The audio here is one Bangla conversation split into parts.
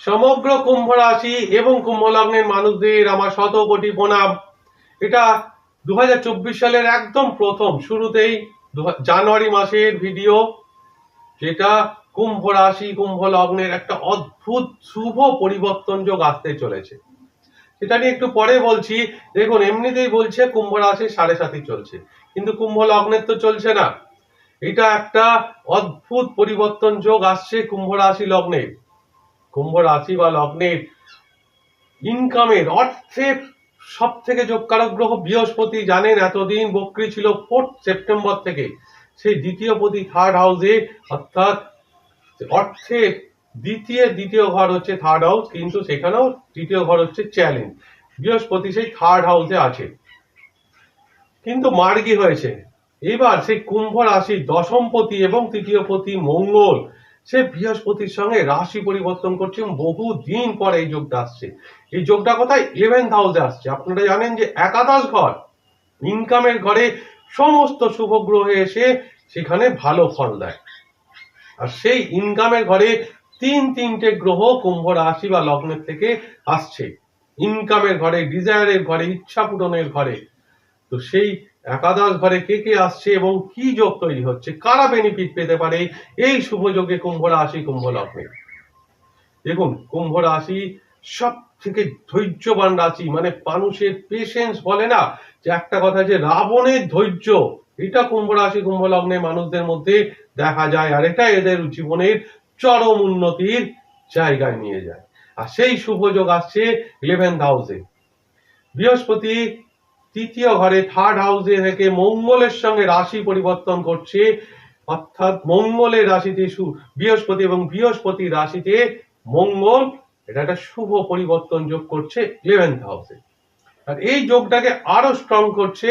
সমগ্র কুম্ভ রাশি এবং কুম্ভ লগ্নের মানুষদের আমার শত কোটি প্রণাম। এটা দু হাজার চব্বিশ সালের একদম প্রথম, শুরুতেই জানুয়ারি মাসের ভিডিও, যেটা কুম্ভ রাশি, কুম্ভ লগ্নের একটা অদ্ভুত, শুভ পরিবর্তন যোগ আসতে চলেছে। সেটা নিয়ে একটু পরে বলছি, দেখুন, এমনিতেই বলছে কুম্ভ রাশি সাড়ে সাতই চলছে, কিন্তু কুম্ভ লগ্নের তো চলছে না। এটা একটা অদ্ভুত পরিবর্তন যোগ আসছে কুম্ভ রাশি লগ্নের কুম্ভ রাশি বা লগ্নের ইনকামের অর্থের সব থেকে যোগকারক গ্রহ বৃহস্পতি জানেন, এতদিন বক্রি ছিল ফোর্থ সেপ্টেম্বর থেকে। সেই দ্বিতীয় পতি থার্ড হাউসে অর্থাৎ অর্থের দ্বিতীয় দ্বিতীয় ঘর হচ্ছে থার্ড হাউস কিন্তু সেখানেও তৃতীয় ঘর হচ্ছে চ্যালেঞ্জ বৃহস্পতি সেই থার্ড হাউসে আছে। কিন্তু মার্গী হয়েছে। এবার সেই কুম্ভ রাশি দশমপতি এবং তৃতীয় পতি মঙ্গল। সে বৃহস্পতির সঙ্গে রাশি পরিবর্তন করছে বহু দিন পরে এই যোগটা আসছে। এই যোগটা কোথায়? ইলেভেন্থ হাউসে আসছে। আপনারা জানেন যে একাদশ ঘর ইনকামের ঘরে সমস্ত শুভ গ্রহ এসে সেখানে ভালো ফল দেয়। আর সেই ইনকামের ঘরে তিন তিনটে গ্রহ কুম্ভ রাশি বা লগ্নের থেকে আসছে। ইনকামের ঘরে ডিজায়ারের ঘরে, ইচ্ছা পূরণের ঘরে। তো সেই একাদশ ঘরে কে কে আসছে এবং কি যোগ তৈরি হচ্ছে? কারা বেনিফিট পেতে পারে? এই শুভ যোগে কুম্ভ রাশি, কুম্ভ লগ্নে। দেখুন, কুম্ভ রাশি সব থেকে ধৈর্যবান রাশি মানে মানুষের পেশেন্স বলে না, যে একটা কথা যে রাবণের ধৈর্য, এটা কুম্ভ রাশি, কুম্ভ লগ্নের মানুষদের মধ্যে দেখা যায়, আর এটা এদের জীবনের চরম উন্নতির জায়গায় নিয়ে যায়। আর সেই শুভ যোগ আসছে ইলেভেন্থ হাউসে বৃহস্পতি তৃতীয় ঘরে থার্ড হাউসে থেকে মঙ্গলের সঙ্গে রাশি পরিবর্তন করছে অর্থাৎ মঙ্গলের রাশিতে বৃহস্পতি এবং বৃহস্পতি রাশিতে মঙ্গল, এটা একটা শুভ পরিবর্তন যোগ করছে ইলেভেন্থ হাউসে আর এই যোগটাকে আরও স্ট্রং করছে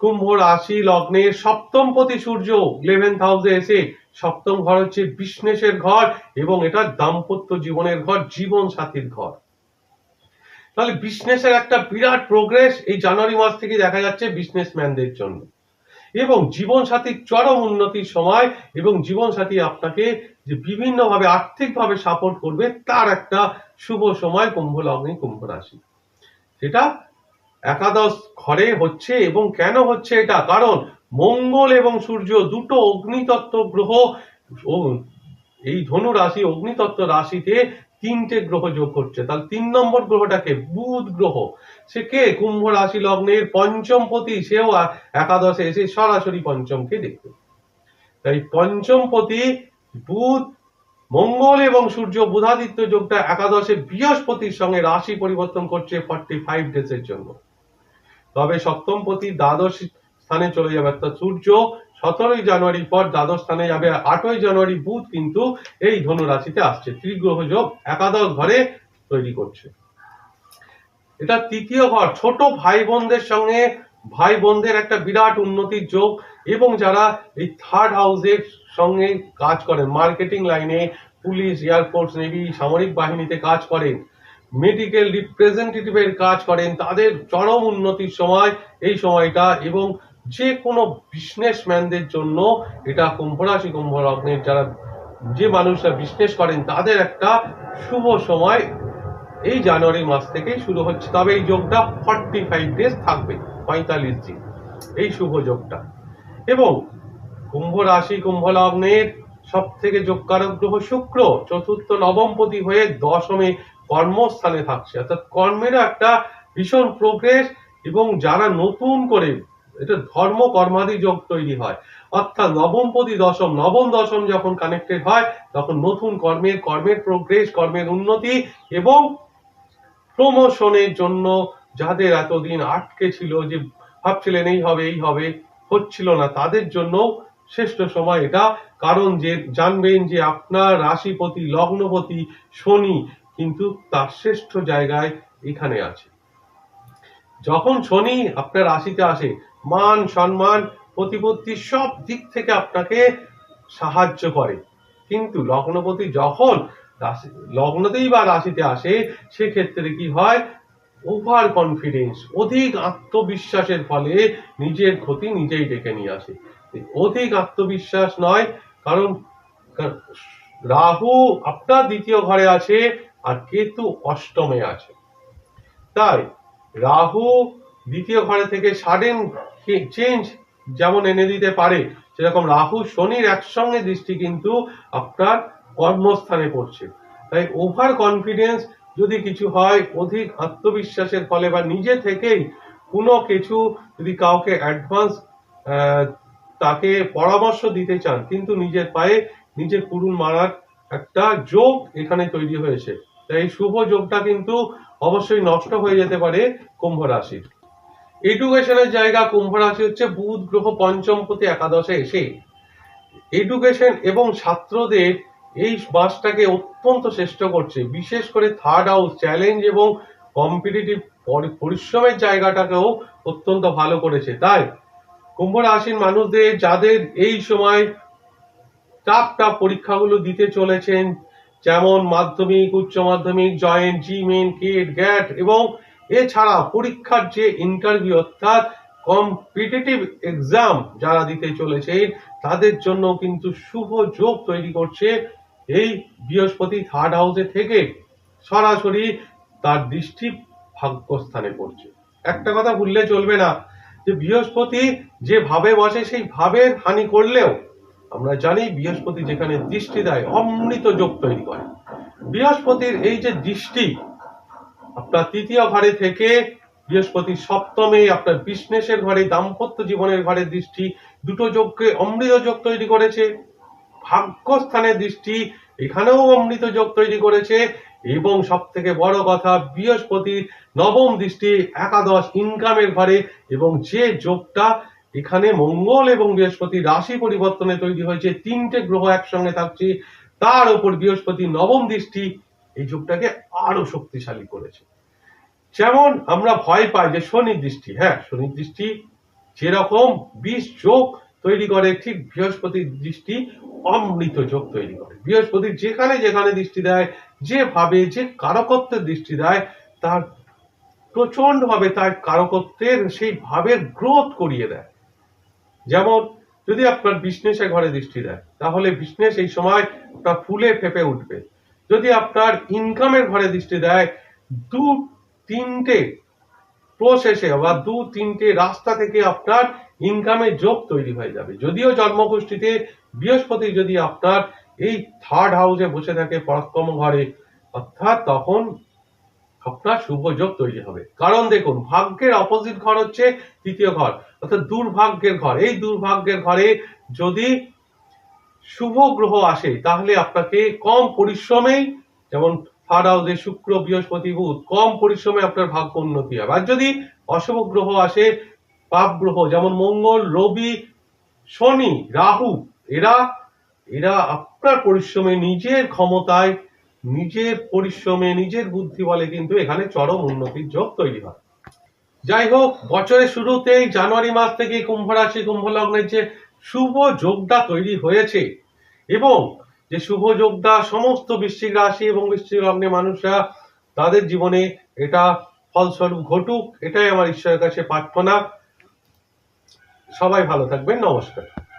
কুম্ভ রাশি লগ্নের সপ্তম পতি সূর্য ইলেভেন্থ হাউসে এসে সপ্তম ঘর হচ্ছে বিজনেসের ঘর এবং এটা দাম্পত্য জীবনের ঘর জীবন সাথীর ঘর। তাহলে বিজনেসের একটা বিরাট প্রোগ্রেস এই জানুয়ারি মাস থেকে দেখা যাচ্ছে বিজনেসম্যানদের জন্য। এবং জীবন সাথীর চরম উন্নতির সময় এবং জীবন সাথী আপনাকে যে বিভিন্নভাবে আর্থিকভাবে সাপোর্ট করবে, তার একটা শুভ সময় কুম্ভ লগ্নে কুম্ভ রাশি। সেটা একাদশ ঘরে হচ্ছে এবং কেন হচ্ছে এটা? কারণ মঙ্গল এবং সূর্য দুটো অগ্নিতত্ত্ব গ্রহ এই ধনু রাশি অগ্নিতত্ত্ব রাশিতে তিনটে গ্রহ যোগ করছে। তাহলে তিন নম্বর গ্রহটাকে বুধ গ্রহ। সে কে? কুম্ভ রাশি লগ্নের পঞ্চমপতি। সেও একাদশে এসে সরাসরি পঞ্চমকে দেখবে। তাই পঞ্চমপতি বুধ, মঙ্গল এবং সূর্য বুধাদিত্য যোগটা একাদশে বৃহস্পতির সঙ্গে রাশি পরিবর্তন করছে ফর্টি ফাইভ ডেজের জন্য। তবে সপ্তমপতি দ্বাদশ স্থানে চলে যাবে। অর্থাৎ সূর্য সতেরোই জানুয়ারির পর দ্বাদশ স্থানে যাবে আটই জানুয়ারি বুধ কিন্তু এই ধনু রাশিতে আসছে। ত্রিগ্রহ যোগ একাদশ ঘরে তৈরি করছে। এটা তৃতীয় ঘর, ছোট ভাই বোনদের সঙ্গে ভাই বোনদের একটা বিরাট উন্নতির যোগ, এবং যারা এই থার্ড হাউসের সঙ্গে কাজ করেন মার্কেটিং লাইনে পুলিশ এয়ারফোর্স নেভি সামরিক বাহিনীতে কাজ করেন মেডিকেল রিপ্রেজেন্টেটিভের কাজ করেন, তাদের চরম উন্নতির সময়, এই সময়টা, এবং যে কোনো বিজনেসম্যানদের জন্য এটা কুম্ভ রাশি, কুম্ভ লগ্নের যারা যে মানুষরা বিজনেস করেন, তাদের একটা শুভ সময় এই জানুয়ারি মাস থেকেই শুরু হচ্ছে। তবে এই যোগটা ফর্টি ফাইভ ডেজ থাকবে, পঁয়তাল্লিশ দিন। এই শুভ যোগটা। এবং কুম্ভ রাশি, কুম্ভ লগ্নের সব থেকে যোগকারক গ্রহ শুক্র, চতুর্থ নবমপতি হয়ে দশমে কর্মস্থানে থাকছে। অর্থাৎ কর্মেরও একটা ভীষণ প্রোগ্রেস এবং যারা নতুন করে এটা ধর্ম কর্মাদি যোগ তৈরি হয়। অর্থাৎ নবমপতি দশম, নবম দশম যখন কানেক্টেড হয়, তখন নতুন কর্মের কর্মের প্রোগ্রেস কর্মের উন্নতি এবং প্রমোশনের জন্য যাদের এতদিন আটকে ছিল যে ভাবছিলেন এই হবে এই হবে, হচ্ছিল না, তাদের জন্য শ্রেষ্ঠ সময় এটা। কারণ যে জানবেন যে আপনার রাশিপতি, লগ্নপতি শনি কিন্তু তার শ্রেষ্ঠ জায়গায় এখানে আছে। যখন শনি আপনার রাশিতে আসে মান, সম্মান, প্রতিপত্তি সব দিক থেকে আপনাকে সাহায্য করে। কিন্তু লগ্নপতি যখন রাশি, লগ্নতেই বা রাশিতে আসে, সেক্ষেত্রে কি হয়? ওভার কনফিডেন্স অধিক আত্মবিশ্বাসের ফলে নিজের ক্ষতি নিজেই ডেকে নিয়ে আসে। অধিক আত্মবিশ্বাস নয়, কারণ রাহু আপনার দ্বিতীয় ঘরে আছে আর কেতু অষ্টমে আছে। তাই রাহু দ্বিতীয় ঘরে থেকে সাডেন চেঞ্জ যেমন এনে দিতে পারে, সেরকম রাহু শনির একসঙ্গে দৃষ্টি কিন্তু আপনার কর্মস্থানে পড়ছে। তাই ওভার কনফিডেন্স যদি কিছু হয়, অধিক আত্মবিশ্বাসের ফলে বা নিজে থেকেই কোনো কিছু যদি কাউকে অ্যাডভান্স তাকে পরামর্শ দিতে চান, কিন্তু নিজের পায়ে নিজের কুড়ুল মারার একটা যোগ এখানে তৈরি হয়েছে। তাই শুভ যোগটা কিন্তু অবশ্যই নষ্ট হয়ে যেতে পারে কুম্ভ রাশির। এডুকেশনের জায়গা কুম্ভ রাশি হচ্ছে বুধ, গ্রহ, পঞ্চম প্রতি একাদশে এসে এডুকেশন এবং ছাত্রদের এই মাসটাকে অত্যন্ত শ্রেষ্ঠ করছে। বিশেষ করে থার্ড হাউস চ্যালেঞ্জ এবং কম্পিটিটিভ পরিশ্রমের জায়গাটাকেও অত্যন্ত ভালো করেছে। তাই কুম্ভ রাশির মানুষদের যাদের এই সময় টাফ টাফ পরীক্ষাগুলো দিতে চলেছেন, যেমন Madhyamik, Uchcha Madhyamik joint JEE main Kate গ্যাট এবং এছাড়া পরীক্ষার যে ইন্টারভিউ অর্থাৎ কম্পিটিটিভ এক্সাম যারা দিতে চলেছেন, তাদের জন্য কিন্তু শুভ যোগ তৈরি করছে এই বৃহস্পতি থার্ড হাউসে থেকে। সরাসরি তার দৃষ্টি ভাগ্যস্থানে পড়ছে। একটা কথা ভুললে চলবে না যে বৃহস্পতি যে ভাবে বসে, সেই ভাবের হানি করলেও আমরা জানি বৃহস্পতি যেখানে দৃষ্টি দেয়, অমৃত যোগ তৈরি করে। বৃহস্পতির এই যে দৃষ্টি আপনার তৃতীয় ঘরে থেকে বৃহস্পতি সপ্তমে আপনার বিজনেসের ঘরে, দাম্পত্য জীবনের ঘরে দৃষ্টি, দুটো যোগকে অমৃত যোগ তৈরি করেছে ভাগ্যস্থানের দৃষ্টি, এখানেও অমৃত যোগ তৈরি করেছে, এবং সব থেকে বড় কথা, বৃহস্পতি নবম দৃষ্টি, একাদশ ইনকামের ঘরে, এবং যে যোগটা এখানে মঙ্গল এবং বৃহস্পতি রাশি পরিবর্তনে তৈরি হয়েছে, তিনটে গ্রহ একসঙ্গে থাকছে, তার উপর বৃহস্পতি নবম দৃষ্টি এই যোগটাকে আরও শক্তিশালী করেছে। যেমন আমরা ভয় পাই যে শনি দৃষ্টি হ্যাঁ শনি দৃষ্টি যেরকম বিষ যোগ তৈরি করে, ঠিক বৃহস্পতির দৃষ্টি অমৃত যোগ তৈরি করে। বৃহস্পতি যেখানে যেখানে দৃষ্টি দেয়, যেভাবে যে কারকত্বের দৃষ্টি দেয়, তার প্রচণ্ড ভাবে তার কারকত্বের সেই ভাবের গ্রোথ করিয়ে দেয়। যেমন যদি আপনার বিজনেসে ঘরে দৃষ্টি দেয়, তাহলে বিজনেস এই সময় আপনার ফুলে ফেপে উঠবে। যদি আপনার ইনকামের ঘরে দৃষ্টি দেয়, দু তিনটে প্রসেসে বা দু তিনটে রাস্তা থেকে আপনার ইনকামের যোগ তৈরি হয়ে যাবে। যদিও জন্মগোষ্ঠীতে বৃহস্পতি যদি আপনার এই থার্ড হাউসে বসে থাকে পরাক্রম ঘরে, অর্থাৎ তখন আপনার শুভ যোগ তৈরি হবে। কারণ দেখুন, ভাগ্যের অপোজিট ঘর হচ্ছে তৃতীয় ঘর, অর্থাৎ দুর্ভাগ্যের ঘর। এই দুর্ভাগ্যের ঘরে যদি শুভ গ্রহ আসে, তাহলে আপনাকে কম পরিশ্রমেই যেমন থার্ড শুক্র, বৃহস্পতি, বুধ, কম পরিশ্রমে আপনার ভাগ্য উন্নতি হবে। আর যদি অশুভ গ্রহ আসে, পাপ গ্রহ, যেমন মঙ্গল, রবি, শনি, রাহু, এরা এরা আপনার পরিশ্রমে, নিজের ক্ষমতায়, নিজের পরিশ্রমে, নিজের বুদ্ধি বলে কিন্তু এখানে চরম উন্নতির যোগ তৈরি হয়। যাই হোক, বছরের শুরুতেই জানুয়ারি মাস থেকে কুম্ভ রাশি, কুম্ভ লগ্নের যে শুভ যোগদা তৈরি হয়েছে। এবং যে শুভ যোগদা সমস্ত বৃশ্চিক রাশি এবং বৃশ্চিক লগ্নে মানুষরা তাদের জীবনে এটা ফলস্বরূপ ঘটুক, এটাই আমার ঈশ্বরের কাছে প্রার্থনা। সবাই ভালো থাকবেন, নমস্কার।